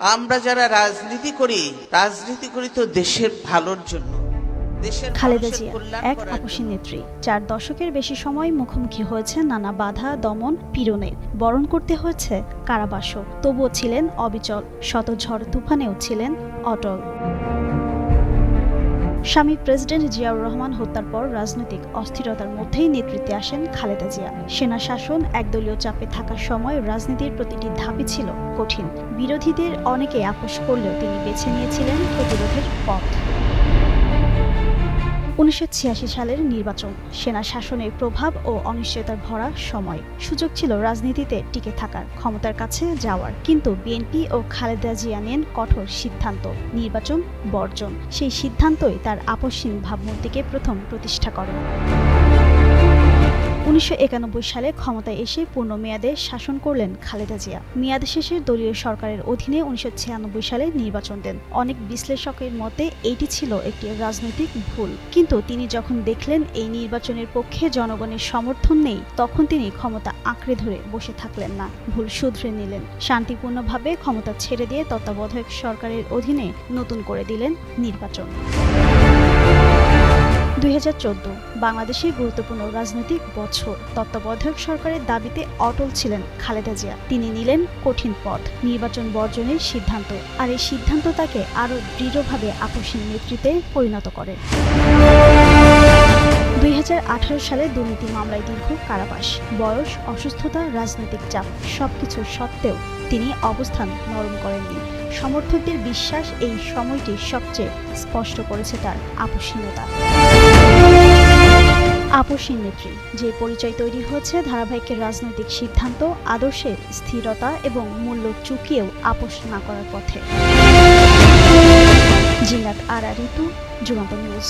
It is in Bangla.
আমরা যারা রাজনীতি করি রাজনীতি করি তো দেশের ভালোর জন্য। দেশের খালেদা জিয়া এক আপসী নেত্রী চার দশকের বেশি সময় মুখোমুখি হয়েছে নানা বাধা দমন পীড়নের। বরণ করতে হয়েছে কারাবাসও তবুও ছিলেন অবিচল শত ঝড় তুফানেও ছিলেন অটল। স্বামী প্রেসিডেন্ট জিয়াউর রহমান হত্যার পর রাজনৈতিক অস্থিরতার মধ্যেই নেতৃত্বে আসেন খালেদা জিয়া। সেনা শাসন একদলীয় চাপে থাকার সময় রাজনীতির প্রতিটি ধাপে ছিল কঠিন। বিরোধীদের অনেকে আপোষ করলেও তিনি বেছে নিয়েছিলেন প্রতিরোধের পথ। উনিশশো ছিয়াশি সালের নির্বাচন। সেনা শাসনের প্রভাব ও অনিশ্চয়তার ভরা সময়। সুযোগ ছিল রাজনীতিতে টিকে থাকার, ক্ষমতার কাছে যাওয়ার। কিন্তু বিএনপি ও খালেদা জিয়া নেন কঠোর সিদ্ধান্ত, নির্বাচন বর্জন। সেই সিদ্ধান্তই তার আপসীন ভাবমূর্তিকে প্রথম প্রতিষ্ঠা করে। উনিশশো একানব্বই সালে ক্ষমতায় এসে পূর্ণ মেয়াদে শাসন করলেন খালেদা জিয়া। মেয়াদ শেষে দলীয় সরকারের অধীনে উনিশশো ছিয়ানব্বই সালে নির্বাচন দেন। অনেক বিশ্লেষকের মতে, এটি ছিল একটি রাজনৈতিক ভুল। কিন্তু তিনি যখন দেখলেন এই নির্বাচনের পক্ষে জনগণের সমর্থন নেই, তখন তিনি ক্ষমতা আঁকড়ে ধরে বসে থাকলেন না। ভুল শুধরে নিলেন। শান্তিপূর্ণভাবে ক্ষমতা ছেড়ে দিয়ে তত্ত্বাবধায়ক সরকারের অধীনে নতুন করে দিলেন নির্বাচন। দুই বাংলাদেশের গুরুত্বপূর্ণ রাজনৈতিক বছর। তত্ত্বাবধায়ক সরকারের দাবিতে অটল ছিলেন খালেদা জিয়া। তিনি নিলেন কঠিন পথ, নির্বাচন বর্জনের সিদ্ধান্ত, আর এই সিদ্ধান্ত তাকে আরও দৃঢ়ভাবে আকর্ষণীয় নেতৃত্বে পরিণত করে। দুই হাজার আঠারো সালে দুর্নীতি মামলায় দীর্ঘ কারাবাস, বয়স, অসুস্থতা, রাজনৈতিক চাপ, সবকিছু সত্ত্বেও তিনি অবস্থান নরম করেননি। সমর্থকদের বিশ্বাস এই সময়টি সবচেয়ে স্পষ্ট করেছে তার আপসীনতা আপসীন নেত্রী, যে পরিচয় তৈরি হয়েছে, ধারাবাহিকের রাজনৈতিক সিদ্ধান্ত, আদর্শের স্থিরতা এবং মূল্য চুকিয়েও আপোষ না করার পথে। জিনাত আরা, ঋতু যুগান্ত নিউজ।